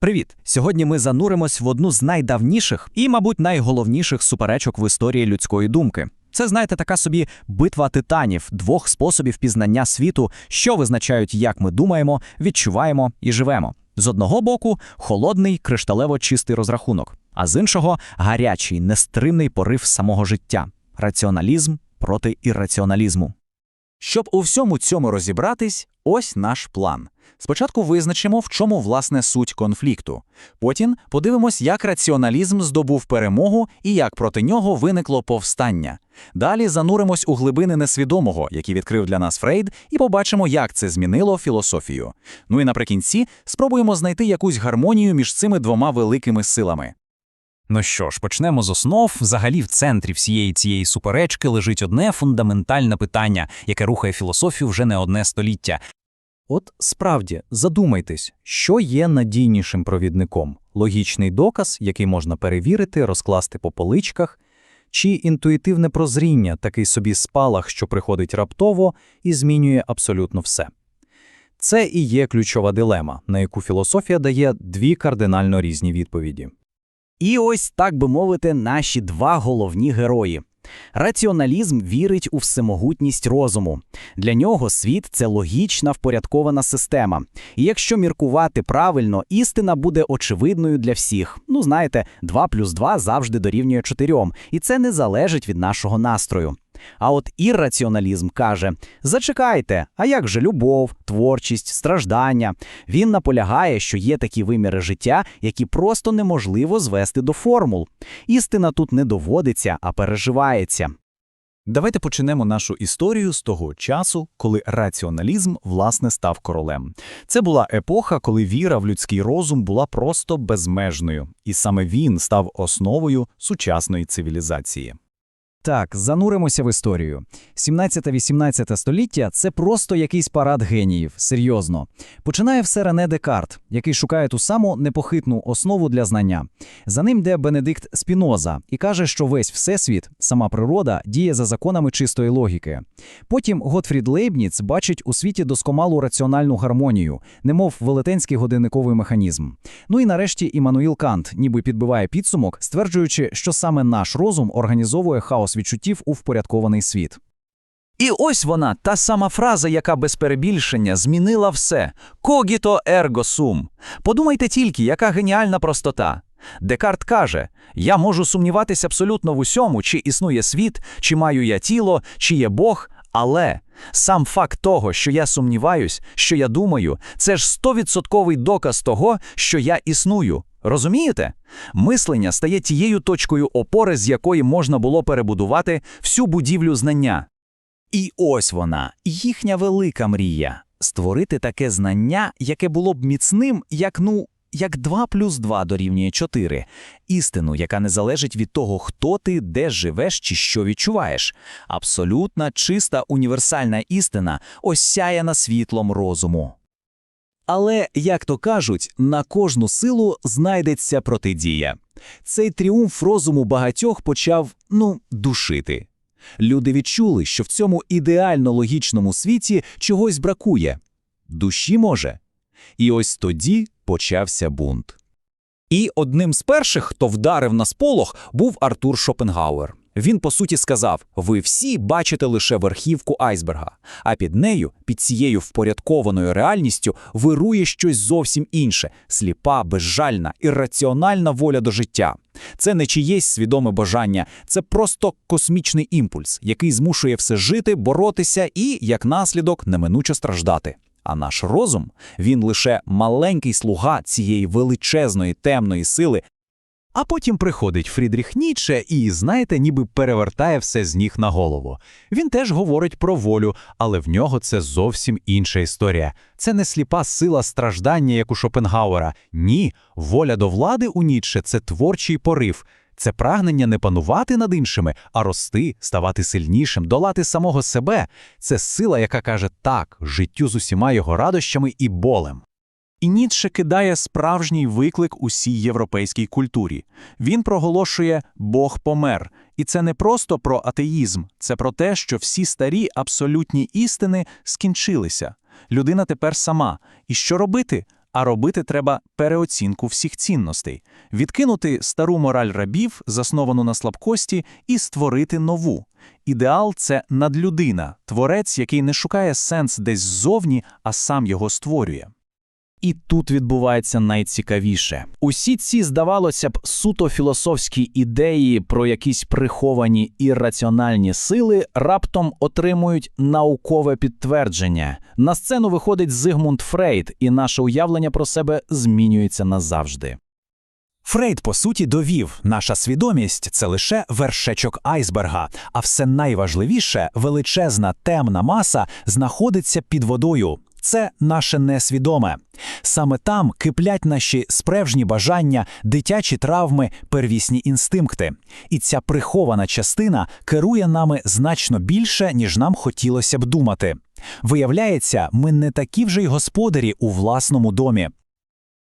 Привіт! Сьогодні ми зануримось в одну з найдавніших і, мабуть, найголовніших суперечок в історії людської думки. Це, знаєте, така собі битва титанів, двох способів пізнання світу, що визначають, як ми думаємо, відчуваємо і живемо. З одного боку, холодний, кришталево чистий розрахунок, а з іншого гарячий, нестримний порив самого життя раціоналізм проти ірраціоналізму. Щоб у всьому цьому розібратись, ось наш план. Спочатку визначимо, в чому власне суть конфлікту. Потім подивимось, як раціоналізм здобув перемогу і як проти нього виникло повстання. Далі зануримось у глибини несвідомого, які відкрив для нас Фрейд, і побачимо, як це змінило філософію. Ну і наприкінці спробуємо знайти якусь гармонію між цими двома великими силами. Ну що ж, почнемо з основ. Взагалі, в центрі всієї цієї суперечки лежить одне фундаментальне питання, яке рухає філософію вже не одне століття. От справді, задумайтесь, що є надійнішим провідником: логічний доказ, який можна перевірити, розкласти по поличках, чи інтуїтивне прозріння, такий собі спалах, що приходить раптово і змінює абсолютно все. Це і є ключова дилема, на яку філософія дає дві кардинально різні відповіді. І ось, так би мовити, наші два головні герої. Раціоналізм вірить у всемогутність розуму. Для нього світ це логічна впорядкована система. І якщо міркувати правильно, істина буде очевидною для всіх. Ну, знаєте, 2 плюс 2 завжди дорівнює 4, і це не залежить від нашого настрою. А от ірраціоналізм каже: зачекайте, а як же любов, творчість, страждання? Він наполягає, що є такі виміри життя, які просто неможливо звести до формул. Істина тут не доводиться, а переживається. Давайте почнемо нашу історію з того часу, коли раціоналізм власне став королем. Це була епоха, коли віра в людський розум була просто безмежною, і саме він став основою сучасної цивілізації. Так, зануримося в історію. 17-18 століття це просто якийсь парад геніїв, серйозно. Починає все Рене Декарт, який шукає ту саму непохитну основу для знання. За ним йде Бенедикт Спіноза і каже, що весь всесвіт, сама природа, діє за законами чистої логіки. Потім Готфрід Лейбніц бачить у світі досконалу раціональну гармонію, немов велетенський годинниковий механізм. Ну і нарешті Іммануїл Кант ніби підбиває підсумок, стверджуючи, що саме наш розум організовує хаос відчуттів у впорядкований світ. І ось вона, та сама фраза, яка без перебільшення змінила все «Когіто ерго сум». Подумайте тільки, яка геніальна простота. Декарт каже: Я можу сумніватися абсолютно в усьому, чи існує світ, чи маю я тіло, чи є Бог, але сам факт того, що я сумніваюсь, що я думаю, це ж стовідсотковий доказ того, що я існую. Розумієте? Мислення стає тією точкою опори, з якої можна було перебудувати всю будівлю знання. І ось вона, їхня велика мрія створити таке знання, яке було б міцним, як ну, як 2 плюс 2 дорівнює 4. істину, яка не залежить від того, хто ти, де живеш чи що відчуваєш. Абсолютна, чиста, універсальна істина осяяна світлом розуму. Але, як то кажуть, на кожну силу знайдеться протидія. Цей тріумф розуму багатьох почав, ну, душити. Люди відчули, що в цьому ідеально логічному світі чогось бракує. Душі може. І ось тоді почався бунт. І одним з перших, хто вдарив на сполох, був Артур Шопенгауер. Він, по суті, сказав: ви всі бачите лише верхівку айсберга, а під нею, під цією впорядкованою реальністю, вирує щось зовсім інше сліпа, безжальна, ірраціональна воля до життя. Це не чиєсь свідоме бажання, це просто космічний імпульс, який змушує все жити, боротися і, як наслідок, неминуче страждати. А наш розум він лише маленький слуга цієї величезної темної сили. А потім приходить Фрідріх Ніче і, знаєте, ніби перевертає все з ніг на голову. Він теж говорить про волю, але в нього це зовсім інша історія. Це не сліпа сила страждання, як у Шопенгауера. Ні, воля до влади у Ніче це творчий порив. Це прагнення не панувати над іншими, а рости, ставати сильнішим, долати самого себе. Це сила, яка каже так, життю з усіма його радощами і болем. І Ніцше кидає справжній виклик усій європейській культурі. Він проголошує Бог помер. І це не просто про атеїзм, це про те, що всі старі абсолютні істини скінчилися. Людина тепер сама. І що робити? А робити треба переоцінку всіх цінностей, відкинути стару мораль рабів, засновану на слабкості, і створити нову. Ідеал це надлюдина, творець, який не шукає сенс десь ззовні, а сам його створює. І тут відбувається найцікавіше. Усі ці, здавалося б, суто філософські ідеї про якісь приховані ірраціональні сили раптом отримують наукове підтвердження. На сцену виходить Зигмунд Фрейд, і наше уявлення про себе змінюється назавжди. Фрейд, по суті, довів, наша свідомість – це лише вершечок айсберга, а все найважливіше – величезна темна маса знаходиться під водою. Це наше несвідоме. Саме там киплять наші справжні бажання, дитячі травми, первісні інстинкти. І ця прихована частина керує нами значно більше, ніж нам хотілося б думати. Виявляється, ми не такі вже й господарі у власному домі.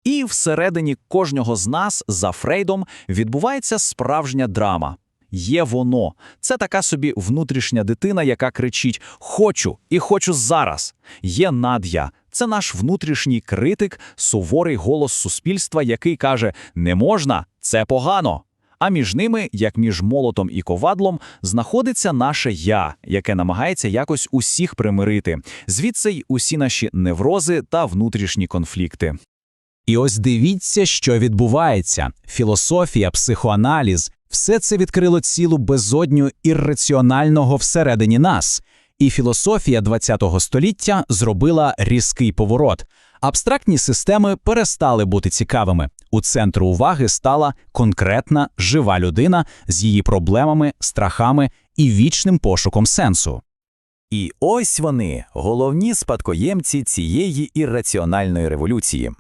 І всередині кожного з нас, за Фрейдом, відбувається справжня драма. Є воно. Це така собі внутрішня дитина, яка кричить Хочу і хочу зараз. Є над'я. Це наш внутрішній критик, суворий голос суспільства, який каже Не можна, це погано. А між ними, як між молотом і ковадлом, знаходиться наше я, яке намагається якось усіх примирити. Звідси й усі наші неврози та внутрішні конфлікти. І ось дивіться, що відбувається. Філософія, психоаналіз – все це відкрило цілу безодню ірраціонального всередині нас. І філософія ХХ століття зробила різкий поворот. Абстрактні системи перестали бути цікавими. У центру уваги стала конкретна жива людина з її проблемами, страхами і вічним пошуком сенсу. І ось вони, головні спадкоємці цієї ірраціональної революції.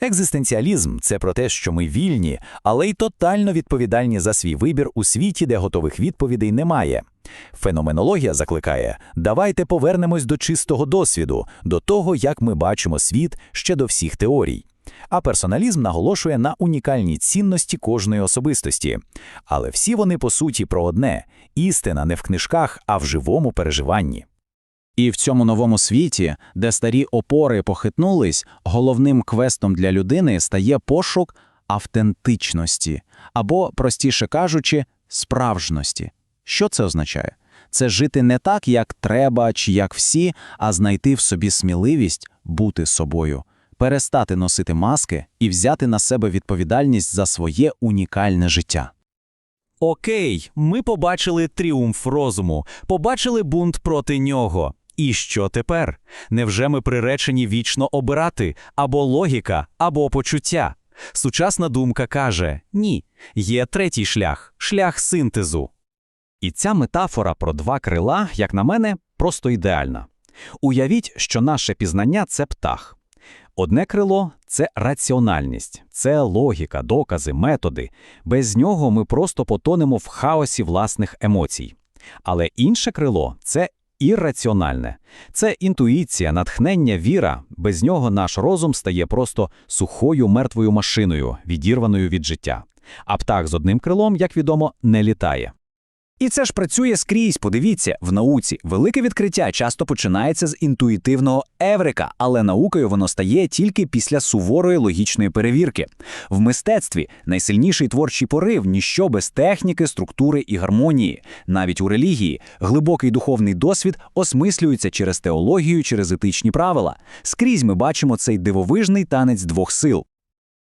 Екзистенціалізм це про те, що ми вільні, але й тотально відповідальні за свій вибір у світі, де готових відповідей немає. Феноменологія закликає: давайте повернемось до чистого досвіду, до того, як ми бачимо світ ще до всіх теорій. А персоналізм наголошує на унікальній цінності кожної особистості. Але всі вони по суті про одне: істина не в книжках, а в живому переживанні. І в цьому новому світі, де старі опори похитнулись, головним квестом для людини стає пошук автентичності, або, простіше кажучи, справжності. Що це означає? Це жити не так, як треба чи як всі, а знайти в собі сміливість бути собою, перестати носити маски і взяти на себе відповідальність за своє унікальне життя. Окей, ми побачили тріумф розуму, побачили бунт проти нього. І що тепер? Невже ми приречені вічно обирати або логіка, або почуття? Сучасна думка каже: ні, є третій шлях шлях синтезу. І ця метафора про два крила, як на мене, просто ідеальна. Уявіть, що наше пізнання це птах. Одне крило це раціональність, це логіка, докази, методи. Без нього ми просто потонемо в хаосі власних емоцій. Але інше крило це ірраціональне. Це інтуїція, натхнення, віра. Без нього наш розум стає просто сухою мертвою машиною, відірваною від життя. А птах з одним крилом, як відомо, не літає. І це ж працює скрізь. Подивіться, в науці велике відкриття часто починається з інтуїтивного еврика, але наукою воно стає тільки після суворої логічної перевірки. В мистецтві найсильніший творчий порив ніщо без техніки, структури і гармонії. Навіть у релігії глибокий духовний досвід осмислюється через теологію, через етичні правила. Скрізь ми бачимо цей дивовижний танець двох сил.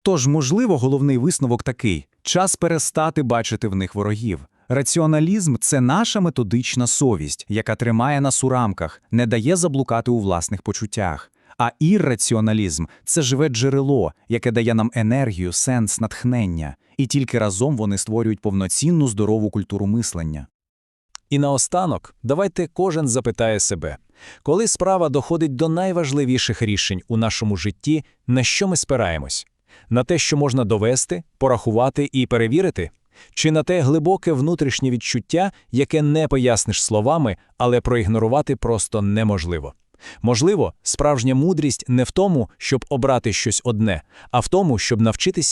Тож, можливо, головний висновок такий: час перестати бачити в них ворогів. Раціоналізм це наша методична совість, яка тримає нас у рамках, не дає заблукати у власних почуттях. А ірраціоналізм це живе джерело, яке дає нам енергію, сенс, натхнення, і тільки разом вони створюють повноцінну здорову культуру мислення. І наостанок, давайте кожен запитає себе, коли справа доходить до найважливіших рішень у нашому житті, на що ми спираємось? На те, що можна довести, порахувати і перевірити? Чи на те глибоке внутрішнє відчуття, яке не поясниш словами, але проігнорувати просто неможливо? Можливо, справжня мудрість не в тому, щоб обрати щось одне, а в тому, щоб навчитися